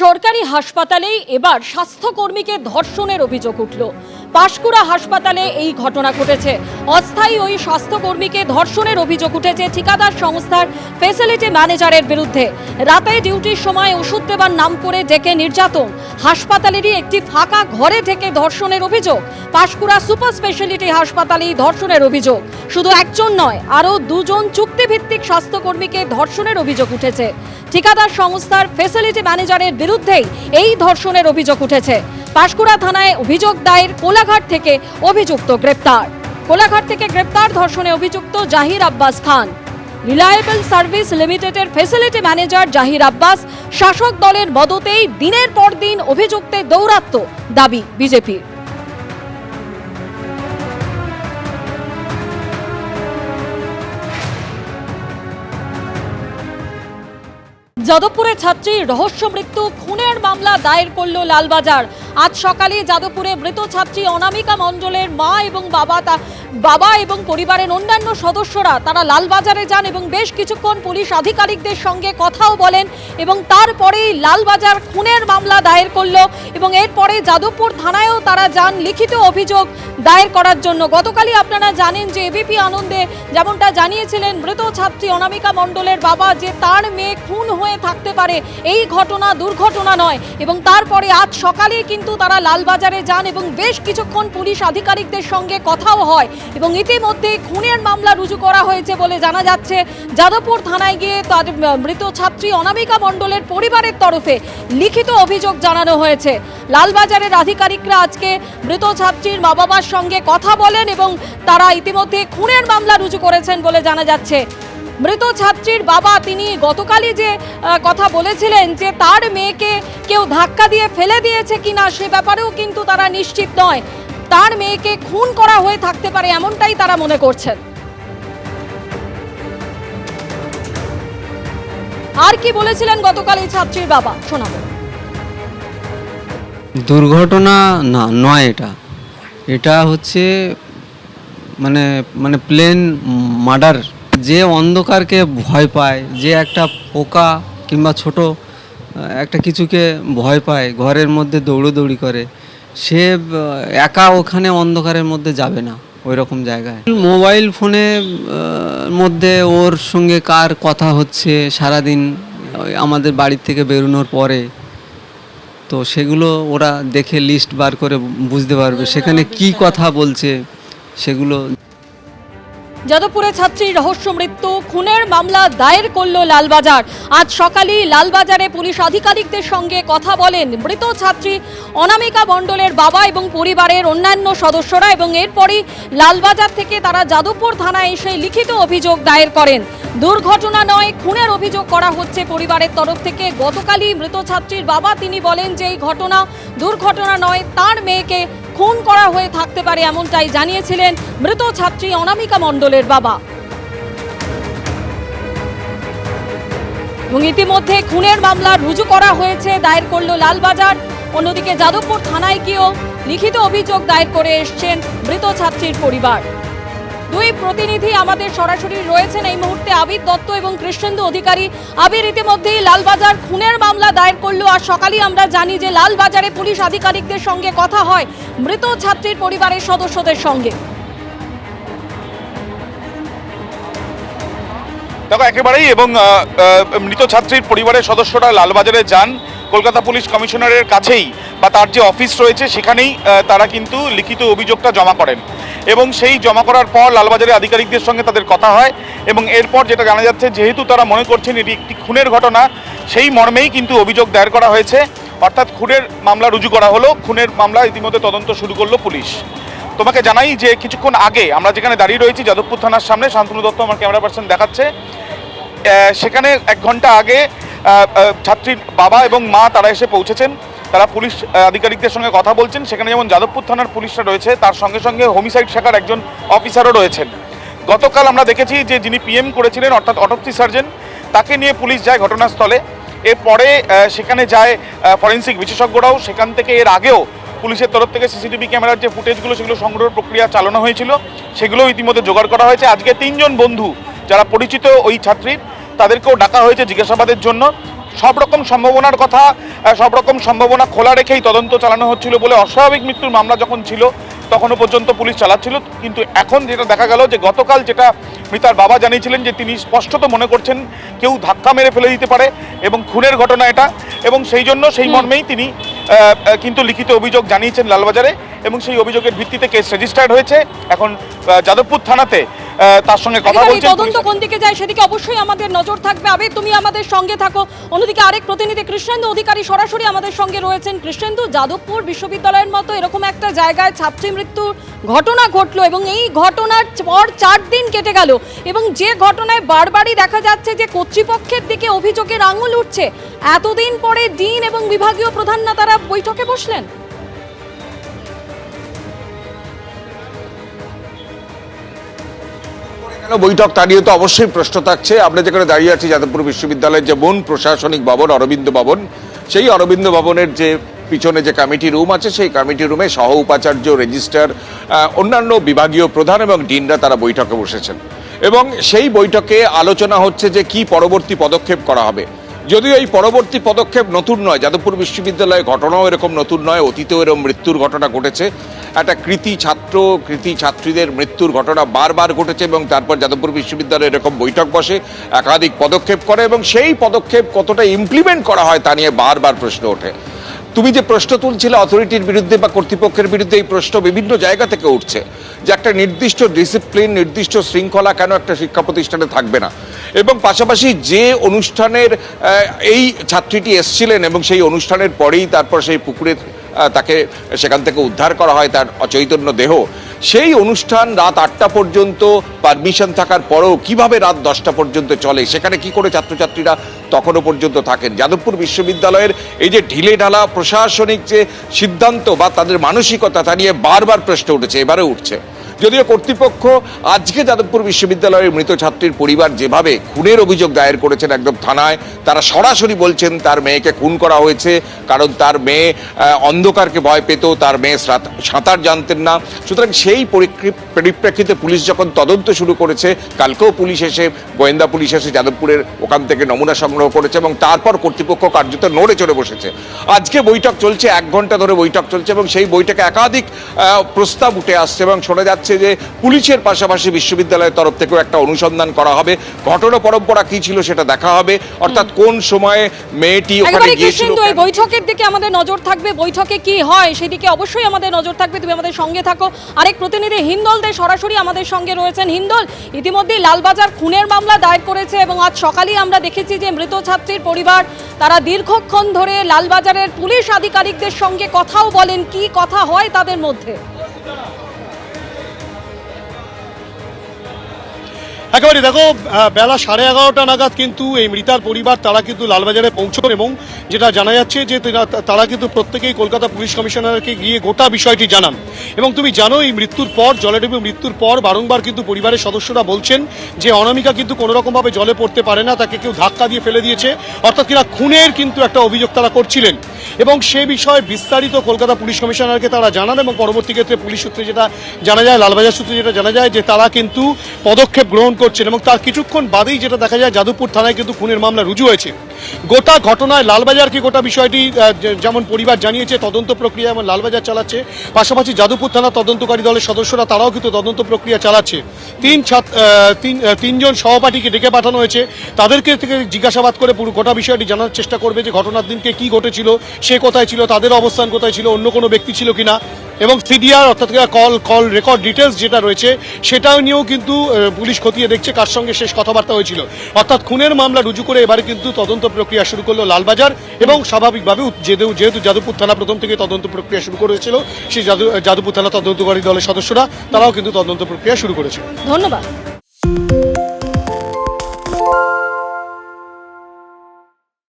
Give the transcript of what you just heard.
সরকারি হাসপাতালেই এবার স্বাস্থ্যকর্মীকে ধর্ষণের অভিযোগ উঠল। পাশকুড়া হাসপাতালে এই ঘটনা ঘটেছে। অস্থায়ী ওই স্বাস্থ্যকর্মীকে ধর্ষণের অভিযোগ উঠেছে ঠিকাদার সংস্থার ফেসিলিটি ম্যানেজারের বিরুদ্ধে। রাতে ডিউটির সময় ওষুধ দেবার নাম করে ডেকে নির্যাতন। হাসপাতালেরই একটি ফাঁকা ঘরে থেকে ধর্ষণের অভিযোগ। পাশকুড়া সুপার স্পেশালিটি হাসপাতালেই ধর্ষণের অভিযোগ। শুধু একজন নয়, আরও দুজন চুক্তিভিত্তিক স্বাস্থ্যকর্মীকে ধর্ষণের অভিযোগ উঠেছে। ঠিকাদার সংস্থার ফেসিলিটি ম্যানেজারের বিরুদ্ধেই এই ধর্ষণের অভিযোগ উঠেছে। পাশকুড়া থানায় অভিযোগ দায়ের কোলাঘাট থেকে অভিযুক্ত গ্রেপ্তার। কোলাঘাট থেকে গ্রেপ্তার ধর্ষণে অভিযুক্ত জাহির আব্বাস খান। রিলায়েবল সার্ভিস লিমিটেডের ফেসিলিটি ম্যানেজার জাহির আব্বাস শাসক দলের মদতেই দিনের পর দিন অভিযুক্তের দৌরাত্ম দাবি বিজেপির। যাদবপুরে ছাত্রীর রহস্য মৃত্যু খুনের মামলা দায়ের করল লালবাজার। আজ সকালে যাদবপুরে মৃত ছাত্রী অনামিকা মণ্ডলের মা এবং বাবা তা বাবা এবং পরিবারের অন্যান্য সদস্যরা তারা লালবাজারে যান এবং বেশ কিছুক্ষণ পুলিশ আধিকারিকদের সঙ্গে কথাও বলেন এবং তারপরেই লালবাজার খুনের মামলা দায়ের করল এবং এরপরে যাদবপুর থানায়ও তারা যান লিখিত অভিযোগ দায়ের করার জন্য। গতকালই আপনারা জানেন যে এবিপি আনন্দে যেমনটা জানিয়েছিলেন, মৃত ছাত্রী অনামিকা মণ্ডলের বাবা যে তার মেয়ে খুন হয়ে থাকতে পারে, এই ঘটনা দুর্ঘটনা নয় এবং তারপরে আজ সকালেই কিন্তু তারা লালবাজারে যান এবং বেশ কিছুক্ষণ পুলিশ আধিকারিকদের সঙ্গে কথাও হয় এবং ইতিমধ্যে খুনের মামলা রুজু করা হয়েছে বলে জানা যাচ্ছে। যাদবপুর থানায় গিয়ে তার মৃত ছাত্রী অনামিকা মণ্ডলের পরিবারের তরফে লিখিত অভিযোগ জানানো হয়েছে। লালবাজারের আধিকারিকরা আজকে মৃত ছাত্রীর মা বাবার সঙ্গে কথা বলেন এবং তারা ইতিমধ্যে খুনের মামলা রুজু করেছেন বলে জানা যাচ্ছে। মৃত ছাত্রীর বাবা তিনি গতকালই যে কথা বলেছিলেন যে তার মেয়েকে কেউ ধাক্কা দিয়ে ফেলে দিয়েছে কিনা সে ব্যাপারেও কিন্তু তারা নিশ্চিত নয়। তার মেয়েকে খুন করা হয়ে থাকতে পারে এমনটাই তারা মনে করছেন। আর কি বলেছিলেন গতকাল এই ছাত্রীর বাবা? শোনাবো। দুর্ঘটনা না, নয় এটা। এটা হচ্ছে মানে মানে প্লেন মার্ডার যে অন্ধকারকে ভয় পায়, যে একটা পোকা কিংবা ছোট একটা কিছুকে ভয় পায়, ঘরের মধ্যে দৌড়োদৌড়ি করে, সে একা ওখানে অন্ধকারের মধ্যে যাবে না ওই রকম জায়গায়। মোবাইল ফোনে মধ্যে ওর সঙ্গে কার কথা হচ্ছে সারাদিন আমাদের বাড়ির থেকে বেরোনোর পরে, তো সেগুলো ওরা দেখে লিস্ট বার করে বুঝতে পারবে সেখানে কি কথা বলছে, সেগুলো যাদবপুরে ছাত্রীর রহস্য মৃত্যু, খুনের মামলা দায়ের করল লালবাজার। আজ সকালেই লালবাজারে পুলিশ আধিকারিকদের সঙ্গে কথা বলেন মৃত ছাত্রী অনামিকা মণ্ডলের বাবা এবং পরিবারের অন্যান্য সদস্যরা এবং এরপরই লালবাজার থেকে তারা যাদবপুর থানায় এসে লিখিত অভিযোগ দায়ের করেন। দুর্ঘটনা নয়, খুনের অভিযোগ করা হচ্ছে পরিবারের তরফ থেকে। গতকালই মৃত ছাত্রীর বাবা, তিনি বলেন যে এই ঘটনা দুর্ঘটনা নয়, তার মেয়েকে খুন করা হয়ে থাকতে পারে এমনটাই জানিয়েছিলেন মৃত ছাত্রী অনামিকা মণ্ডলের বাবা। এবং ইতিমধ্যে খুনের মামলা রুজু করা হয়েছে, দায়ের করল লালবাজার। অন্যদিকে যাদবপুর থানায় গিয়েও লিখিত অভিযোগ দায়ের করে এসছেন মৃত ছাত্রীর পরিবার। দুই প্রতিনিধি আমাদের সরাসরি রয়েছেন। এই মুহূর্তে আবির দত্ত এবং কৃষ্ণেন্দু অধিকারী। আবির, ইতিমধ্যেই লালবাজার খুনের মামলা দায়ের করল। আর সকালেই আমরা জানি যে লালবাজারে পুলিশ আধিকারিকদের সঙ্গে কথা হয় মৃত ছাত্রীর পরিবারের সদস্যদের সঙ্গে। দেখো, একেবারেই এবং মৃত ছাত্রীর পরিবারের সদস্যরা লালবাজারে যান। কলকাতা পুলিশ কমিশনারের কাছেই বা তার যে অফিস রয়েছে, সেখানেই তারা কিন্তু লিখিত অভিযোগটা জমা করেন। এবং সেই জমা করার পর লালবাজারের আধিকারিকদের সঙ্গে তাদের কথা হয় এবং এরপর যেটা জানা যাচ্ছে, যেহেতু তারা মনে করছেন এটি একটি খুনের ঘটনা, সেই মর্মেই কিন্তু অভিযোগ দায়ের করা হয়েছে। অর্থাৎ খুনের মামলা রুজু করা হলো, খুনের মামলা ইতিমধ্যে তদন্ত শুরু করল পুলিশ। তোমাকে জানাই যে কিছুক্ষণ আগে আমরা যেখানে দাঁড়িয়ে রয়েছি, যাদবপুর থানার সামনে, শান্তনু দত্ত আমার ক্যামেরা পার্সন দেখাচ্ছে। সেখানে এক ঘণ্টা আগে ছাত্রীর বাবা এবং মা তারা এসে পৌঁছেছেন। তারা পুলিশ আধিকারিকদের সঙ্গে কথা বলছেন। সেখানে যেমন যাদবপুর থানার পুলিশরা রয়েছে, তার সঙ্গে সঙ্গে হোমিসাইড শাখার একজন অফিসারও রয়েছেন। গতকাল আমরা দেখেছি যে যিনি পিএম করেছিলেন, অর্থাৎ অটপসি সার্জন, তাকে নিয়ে পুলিশ যায় ঘটনাস্থলে। এরপরে সেখানে যায় ফরেন্সিক বিশেষজ্ঞরাও। সেখান থেকে এর আগেও পুলিশের তরফ থেকে সিসিটিভি ক্যামেরার যে ফুটেজগুলো, সেগুলো সংগ্রহের প্রক্রিয়া চালানো হয়েছিল। সেগুলোও ইতিমধ্যে জোগাড় করা হয়েছে। আজকে তিনজন বন্ধু, যারা পরিচিত ওই ছাত্রীর তাদেরকেও ডাকা হয়েছে জিজ্ঞাসাবাদের জন্য। সব রকম সম্ভাবনার কথা সব রকম সম্ভাবনা খোলা রেখেই তদন্ত চালানো হচ্ছিল বলে অস্বাভাবিক মৃত্যুর মামলা যখন ছিল তখনও পর্যন্ত পুলিশ চালাচ্ছিল। কিন্তু এখন যেটা দেখা গেল যে গতকাল যেটা মৃতার বাবা জানিয়েছিলেন যে তিনি স্পষ্টত মনে করছেন কেউ ধাক্কা মেরে ফেলে দিতে পারে এবং খুনের ঘটনা এটা এবং সেই জন্য সেই মর্মেই তিনি কিন্তু লিখিত অভিযোগ জানিয়েছেন লালবাজারে এবং সেই অভিযোগের ভিত্তিতে কেস রেজিস্টার্ড হয়েছে। এখন যাদবপুর থানাতে তার সঙ্গে কথা বলছেন তদন্ত কোন দিকে যায় সেদিকে অবশ্যই আমাদের নজর থাকবে। আবে তুমি আমাদের সঙ্গে থাকো। অন্যদিকে আরেক প্রতিনিধি কৃষ্ণেন্দু অধিকারী সরাসরি আমাদের সঙ্গে রয়েছেন। কৃষ্ণেন্দু যাদবপুর বিশ্ববিদ্যালয়ের মতো এরকম একটা জায়গায় ছাত্রী মৃত্যুর ঘটনা ঘটলো এবং এই ঘটনার পর চার দিন কেটে গেল এবং যে ঘটনায় বারবারই দেখা যাচ্ছে যে কর্তৃপক্ষের দিকে অভিযোগের আঙুল উঠছে এতদিন পরে ডিন এবং বিভাগীয় প্রধানরা তারা বৈঠকে বসলেন। বৈঠক, তা নিয়ে তো অবশ্যই প্রশ্ন থাকছে। আমরা যেখানে দাঁড়িয়ে আছি, যাদবপুর বিশ্ববিদ্যালয়ের যে মূল প্রশাসনিক ভবন, অরবিন্দ ভবন, সেই অরবিন্দ ভবনের যে পিছনে যে কমিটি রুম আছে, সেই কমিটি রুমে সহ উপাচার্য, রেজিস্ট্রার অন্যান্য বিভাগীয় প্রধান এবং ডিনরা তারা বৈঠকে বসেছেন। এবং সেই বৈঠকে আলোচনা হচ্ছে যে কি পরবর্তী পদক্ষেপ করা হবে। যদিও এই পরবর্তী পদক্ষেপ নতুন নয়। যাদবপুর বিশ্ববিদ্যালয়ে ঘটনাও এরকম নতুন নয়। অতীতেও এরকম মৃত্যুর ঘটনা ঘটেছে। একটা কৃতি ছাত্র, কৃতি ছাত্রীদের মৃত্যুর ঘটনা বারবার ঘটেছে এবং তারপর যাদবপুর বিশ্ববিদ্যালয়ে এরকম বৈঠক বসে একাধিক পদক্ষেপ করে এবং সেই পদক্ষেপ কতটা ইমপ্লিমেন্ট করা হয় তা নিয়ে বারবার প্রশ্ন ওঠে। তুমি যে প্রশ্ন তুলছিলে অথরিটির বিরুদ্ধে বা কর্তৃপক্ষের বিরুদ্ধে, এই প্রশ্ন বিভিন্ন জায়গা থেকে উঠছে যে একটা নির্দিষ্ট ডিসিপ্লিন নির্দিষ্ট শৃঙ্খলা কেন একটা শিক্ষা প্রতিষ্ঠানে থাকবে না। এবং পাশাপাশি যে অনুষ্ঠানের এই ছাত্রীটি এসছিলেন এবং সেই অনুষ্ঠানের পরেই তারপর সেই পুকুরে তাকে সেখান থেকে উদ্ধার করা হয়, তার অচৈতন্য দেহ। সেই অনুষ্ঠান রাত আটটা পর্যন্ত পারমিশন থাকার পরেও কীভাবে রাত দশটা পর্যন্ত চলে, সেখানে কি করে ছাত্রছাত্রীরা তখনও পর্যন্ত থাকেন? যাদবপুর বিশ্ববিদ্যালয়ের এই যে ঢিলে ঢালা প্রশাসনিক যে সিদ্ধান্ত বা তাদের মানসিকতা তা নিয়ে বারবার প্রশ্ন উঠেছে এবারে উঠছে। যদিও কর্তৃপক্ষ আজকে যাদবপুর বিশ্ববিদ্যালয়ের মৃত ছাত্রীর পরিবার যেভাবে খুনের অভিযোগ দায়ের করেছেন একদম থানায়, তারা সরাসরি বলছেন তার মেয়েকে খুন করা হয়েছে, কারণ তার মেয়ে অন্ধকারকে ভয় পেত, তার মেয়ে সাঁতার জানতেন না। সুতরাং সেই পরিপ্রেক্ষিতে পুলিশ যখন তদন্ত শুরু করেছে, কালকেও পুলিশ এসে, গোয়েন্দা পুলিশ এসে যাদবপুরের ওখান থেকে নমুনা সংগ্রহ করেছে এবং তারপর কর্তৃপক্ষ কার্যত নড়ে চড়ে বসেছে। আজকে বৈঠক চলছে, এক ঘণ্টা ধরে বৈঠক চলছে এবং সেই বৈঠকে একাধিক প্রস্তাব উঠে আসছে এবং শোনা যাচ্ছে যে পুলিশের পাশাপাশি বিশ্ববিদ্যালয়ের তরফ থেকেও একটা অনুসন্ধান করা হবে। ঘটনা পরম্পরা কি ছিল সেটা দেখা হবে। অর্থাৎ কোন সময়ে মেয়েটি ওখানে গিয়েছিল এই বৈঠকের দিকে আমাদের নজর থাকবে। বৈঠকে কি হয় সেদিকে অবশ্যই আমাদের নজর থাকবে। তুমি আমাদের সঙ্গে থাকো। আরেক প্রতিনিধি হিন্দল দে সরাসরি আমাদের সঙ্গে রয়েছেন। হিন্দল ইতিমধ্যেই লালবাজার খুনের মামলা দায়ের করেছে এবং আজ সকালেই আমরা দেখেছি যে মৃত ছাত্রীর পরিবার তারা দীর্ঘক্ষণ ধরে লালবাজারের পুলিশ আধিকারিকদের সঙ্গে কথাও বলেন। কি কথা হয় তাদের মধ্যে? একেবারে দেখো বেলা সাড়ে এগারোটা নাগাদ কিন্তু এই মৃতার পরিবার তারা কিন্তু লালবাজারে পৌঁছন এবং যেটা জানা যাচ্ছে যে তারা কিন্তু প্রত্যেকেই কলকাতা পুলিশ কমিশনারকে গিয়ে গোটা বিষয়টি জানান। এবং তুমি জানো, এই মৃত্যুর পর জলে ডুবে মৃত্যুর পর বারংবার কিন্তু পরিবারের সদস্যরা বলছেন যে অনামিকা কিন্তু কোনো রকমভাবে জলে পড়তে পারে না, তাকে কেউ ধাক্কা দিয়ে ফেলে দিয়েছে। অর্থাৎ কিনা খুনের কিন্তু একটা অভিযোগ তারা করছিলেন। এবং সে বিষয়ে বিস্তারিত কলকাতা পুলিশ কমিশনারকে তারা জানান এবং পরবর্তী ক্ষেত্রে পুলিশ সূত্রে যেটা জানা যায়, লালবাজার সূত্রে যেটা জানা যায় যে তারা কিন্তু পদক্ষেপ গ্রহণ করছেন এবং তার কিছুক্ষণ বাদেই যেটা দেখা যায়, যাদবপুর থানায় কিন্তু খুনের মামলা রুজু হয়েছে। গোটা ঘটনায় লালবাজার লালবাজারকে গোটা বিষয়টি যেমন পরিবার জানিয়েছে, তদন্ত প্রক্রিয়া এবং লালবাজার চালাচ্ছে। পাশাপাশি যাদবপুর থানা তদন্তকারী দলের সদস্যরা, তারাও কিন্তু তদন্ত প্রক্রিয়া চালাচ্ছে। তিন তিনজন সহপাঠীকে ডেকে পাঠানো হয়েছে। তাদেরকে থেকে জিজ্ঞাসাবাদ করে পুরো গোটা বিষয়টি জানার চেষ্টা করবে যে ঘটনার দিনকে কি ঘটেছিল, সে কোথায় ছিল, তাদের অবস্থান কোথায় ছিল, অন্য কোনো ব্যক্তি ছিল কিনা। এবং সিডিআর, অর্থাৎ কল কল রেকর্ড ডিটেলস যেটা রয়েছে, সেটাও নিয়েও কিন্তু পুলিশ খতিয়ে দেখছে কার সঙ্গে শেষ কথাবার্তা হয়েছিল। অর্থাৎ খুনের মামলা রুজু করে এবারে কিন্তু তদন্ত প্রক্রিয়া শুরু করল লালবাজার এবং স্বাভাবিকভাবে যেহেতু যাদবপুর থানা প্রথম থেকে তদন্ত প্রক্রিয়া শুরু করেছিল, সেই যাদু যাদবপুর থানা তদন্তকারী দলের সদস্যরা, তারাও কিন্তু তদন্ত প্রক্রিয়া শুরু করেছে। ধন্যবাদ।